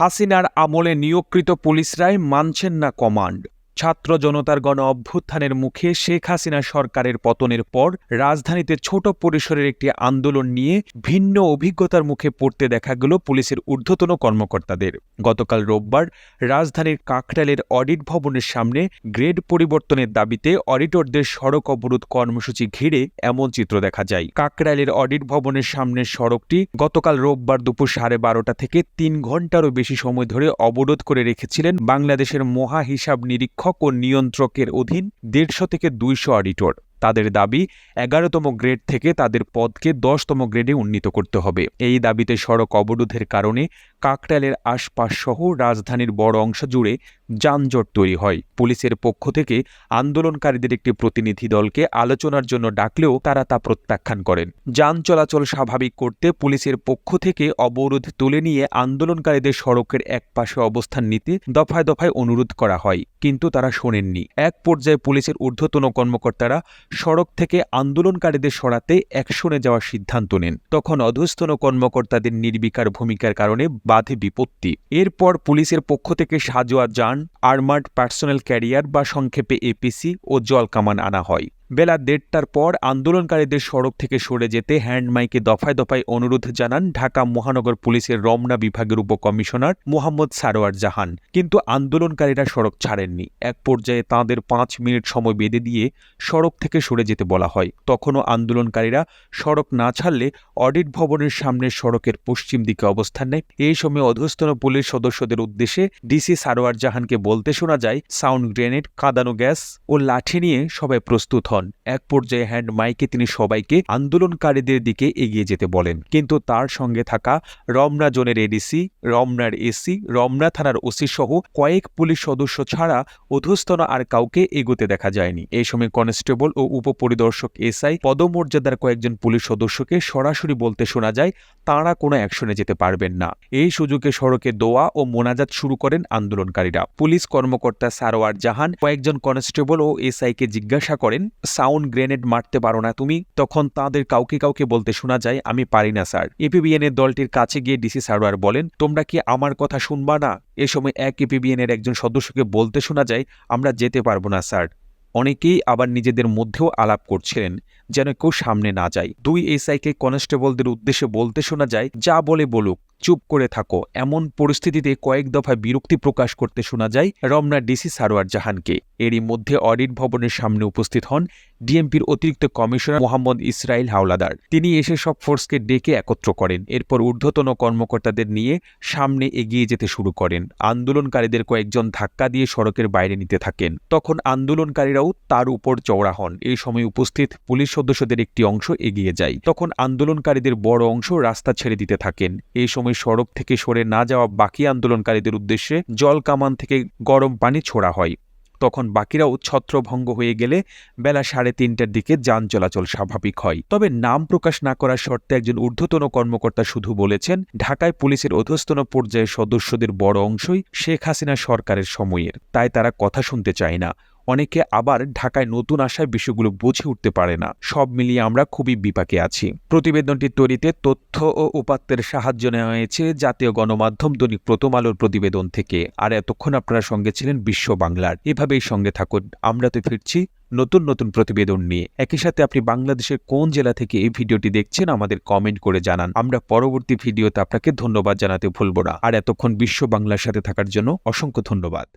হাসিনার আমলে নিয়োগকৃত পুলিশরাই মানছেন না কমান্ড। ছাত্র জনতার গণ অভ্যুত্থানের মুখে শেখ হাসিনা সরকারের পতনের পর রাজধানীতে ছোট পরিসরের একটি আন্দোলন নিয়ে ভিন্ন অভিজ্ঞতার মুখে পড়তে দেখা গেল পুলিশের ঊর্ধ্বতন কর্মকর্তাদের। গতকাল রোববার রাজধানীর কাকরালের অডিট ভবনের সামনে গ্রেড পরিবর্তনের দাবিতে অডিটরদের সড়ক অবরোধ কর্মসূচি ঘিরে এমন চিত্র দেখা যায়। কাকরালের অডিট ভবনের সামনের সড়কটি গতকাল রোববার দুপুর সাড়ে বারোটা থেকে তিন ঘন্টারও বেশি সময় ধরে অবরোধ করে রেখেছিলেন বাংলাদেশের মহা হিসাব নিরীক্ষক ও নিয়ন্ত্রকের অধীন দেড়শো থেকে দুইশো অডিটর। তাদের দাবি, এগারোতম গ্রেড থেকে তাদের পদকে দশতম গ্রেডে উন্নীত করতে হবে। এই দাবিতে সড়ক অবরোধের কারণে কাকরালের আশপাশ সহ রাজধানীর বড় অংশ জুড়ে যানজট তৈরি হয়। পুলিশের পক্ষ থেকে আন্দোলনকারীদের একটি প্রতিনিধি দলকে আলোচনার জন্য ডাকলেও তারা তা প্রত্যাখ্যান করেন। যান চলাচল স্বাভাবিক করতে পুলিশের পক্ষ থেকে অবরোধ তুলে নিয়ে আন্দোলনকারীদের সড়কের এক পাশে অবস্থান নিতে দফায় দফায় অনুরোধ করা হয়, কিন্তু তারা শোনেননি। এক পর্যায়ে পুলিশের ঊর্ধ্বতন কর্মকর্তারা সড়ক থেকে আন্দোলনকারীদের সরাতে অ্যাকশনে যাওয়ার সিদ্ধান্ত নেন। তখন অধস্তন কর্মকর্তাদের নির্বিকার ভূমিকার কারণে বাধে বিপত্তি। এরপর পুলিশের পক্ষ থেকে সাজোয়া যান, আর্মার্ড পার্সোনাল ক্যারিয়ার বা সংক্ষেপে এপিসি ও জলকামান আনা হয়। বেলা দেড়টার পর আন্দোলনকারীদের সড়ক থেকে সরে যেতে হ্যান্ডমাইকে দফায় দফায় অনুরোধ জানান ঢাকা মহানগর পুলিশের রমনা বিভাগের উপকমিশনার মোহাম্মদ সারোয়ার জাহান। কিন্তু আন্দোলনকারীরা সড়ক ছাড়েননি। এক পর্যায়ে তাঁদের পাঁচ মিনিট সময় বেঁধে দিয়ে সড়ক থেকে সরে যেতে বলা হয়। তখনও আন্দোলনকারীরা সড়ক না ছাড়লে অডিট ভবনের সামনে সড়কের পশ্চিম দিকে অবস্থান নেয়। এই সময় অধস্তন পুলিশ সদস্যদের উদ্দেশ্যে ডিসি সারোয়ার জাহানকে বলতে শোনা যায়, সাউন্ড গ্রেনেড, কাঁদানো গ্যাস ও লাঠি নিয়ে সবাই প্রস্তুত হন। এক পর্যায়ে হ্যান্ড মাইকে তিনি সবাইকে আন্দোলনকারীদের দিকে এগিয়ে যেতে বলেন। কিন্তু তার সঙ্গে থাকা রমনা জোনের এডিসি, রমনার এসি, রমনা থানার ওসি সহ কয়েক পুলিশ সদস্য ছাড়া অধস্তন আর কাউকে এগোতে দেখা যায়নি। এই সময় কনস্টেবল ও উপপরিদর্শক এসআই পদমর্যাদার কয়েকজন পুলিশ সদস্যকে সরাসরি বলতে শোনা যায়, তাঁরা কোনো অ্যাকশনে যেতে পারবেন না। এই সুযোগে সড়কে দোয়া ও মোনাজাত শুরু করেন আন্দোলনকারীরা। পুলিশ কর্মকর্তা সারোয়ার জাহান কয়েকজন কনস্টেবল ও এসআইকে জিজ্ঞাসা করেন সাউন্ড গ্রেনেড মারতে পারো না তুমি, তখন তাদের কাউকে কাউকে বলতে শোনা যায়, আমি পারি না, স্যার। এপিবিএন এর দলটির কাছে গিয়ে ডিসি সারোয়ার বলেন, তোমরা কি আমার কথা শুনবা না? এ সময় এক এপিবিএন এর একজন সদস্যকে বলতে শোনা যায়, আমরা যেতে পারব না, স্যার। অনেকেই আবার নিজেদের মধ্যেও আলাপ করছিলেন, যেন কেউ সামনে না যায়। দুই এসআইকে কনস্টেবলদের উদ্দেশ্যে বলতে শোনা যায়, যা বলে বলুক। চুপ করে থাকো। এমন পরিস্থিতিতে কয়েক দফায় বিরক্তি প্রকাশ করতে শোনা যায় রমনা ডিসি সারোয়ার জাহানকে। এরই মধ্যে অডিট ভবনের সামনে উপস্থিত হন ডিএমপির অতিরিক্ত কমিশনার মোহাম্মদ ইসরাইল হাওলাদার। তিনি এসে সব ফোর্সকে ডেকে একত্র করেন। এরপর ঊর্ধ্বতন কর্মকর্তাদের নিয়ে সামনে এগিয়ে যেতে শুরু করেন। আন্দোলনকারীদের কয়েকজন ধাক্কা দিয়ে সড়কের বাইরে নিতে থাকেন। তখন আন্দোলনকারীরাও তার উপর চওড়া হন। এই সময় উপস্থিত পুলিশ সদস্যদের একটি অংশ এগিয়ে যায়। তখন আন্দোলনকারীদের বড় অংশ রাস্তা ছেড়ে দিতে থাকেন। এই সময় সড়ক থেকে সরে না যাওয়া বাকি আন্দোলনকারীদের উদ্দেশ্যে জল কামান থেকে গরম পানি ছোড়া হয়। তখন বাকিরাও ছত্রভঙ্গ হয়ে গেলে বেলা সাড়ে তিনটার দিকে যান চলাচল স্বাভাবিক হয়। তবে নাম প্রকাশ না করার শর্তে একজন ঊর্ধ্বতন কর্মকর্তা শুধু বলেছেন, ঢাকায় পুলিশের অধস্তন পর্যায়ের সদস্যদের বড় অংশই শেখ হাসিনা সরকারের সময়ের। তাই তারা কথা শুনতে চায় না। অনেকে আবার ঢাকায় নতুন আসায় বিষয়গুলো বুঝে উঠতে পারে না। সব মিলিয়ে আমরা খুবই বিপাকে আছি। প্রতিবেদনটি তৈরিতে তথ্য ও উপাত্তের সাহায্য নেওয়া হয়েছে জাতীয় গণমাধ্যম দৈনিক প্রথম আলোর প্রতিবেদন থেকে। আর এতক্ষণ আপনারা সঙ্গে ছিলেন বিশ্ব বাংলার। এভাবেই সঙ্গে থাকুন। আমরা তো ফিরছি নতুন নতুন প্রতিবেদন নিয়ে। একই সাথে আপনি বাংলাদেশের কোন জেলা থেকে এই ভিডিওটি দেখছেন আমাদের কমেন্ট করে জানান। আমরা পরবর্তী ভিডিওতে আপনাকে ধন্যবাদ জানাতে ভুলব না। আর এতক্ষণ বিশ্ব বাংলার সাথে থাকার জন্য অসংখ্য ধন্যবাদ।